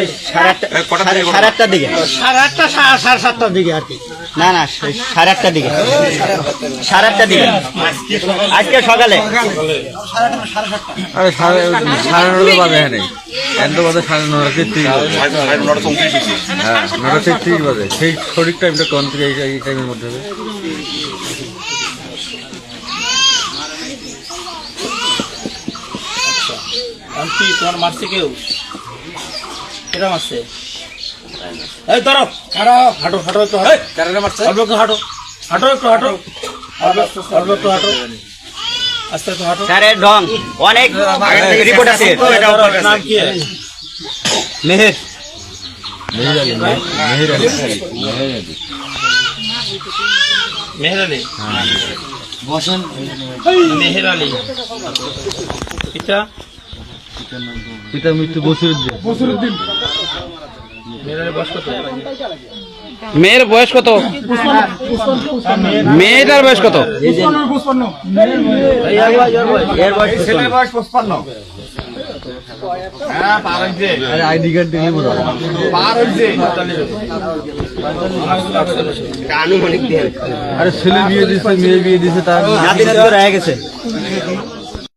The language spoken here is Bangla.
এই সাড়ে আটটা এই সাড়ে আটটার দিকে। সাড়ে আটটা সাড়ে সাড়ে সাতটার দিকে আর কি। না না সেই সাড়ে আটটার দিকে। সাড়ে আটটার দিকে। আজকে সকালে? সাড়ে সাড়ে নটা বাজে এখানে। এত বাজে সাড়ে নটা তেত্রিশ বাজে। সাড়ে সাড়ে নটা তো উনত্রিশ হয়েছে। হ্যাঁ নটা তেত্রিশ বাজে। সেই সঠিক টাইমটা কোন থেকে এই এই টাইমের মধ্যে হবে? এখন কি তোমার মারছে কেউ? কেটা মারছে? এই ধরো। খাড়া হাঁটো হাঁটো একটু হাঁটো। মারছে? অল্প একটু হাঁটো। হাঁটো একটু হাঁটো। অল্প একটু হাঁটো। আস্তে আস্তে হাঁটো। স্যারের ঢং। অনেক রিপোর্ট আছে। নাম কি? মেহের। মেহের আলী মেহের আলী। এটা? পিতা মৃত্যু বসিরুদ্দিন। আলী মেয়ের বয়স কত? মেয়েটার বয়স কত? এর বয়স পঁচপান্ন। আরে ছেলে বিয়ে দিছে মেয়ে বিয়ে দিছে তার রয়ে গেছে।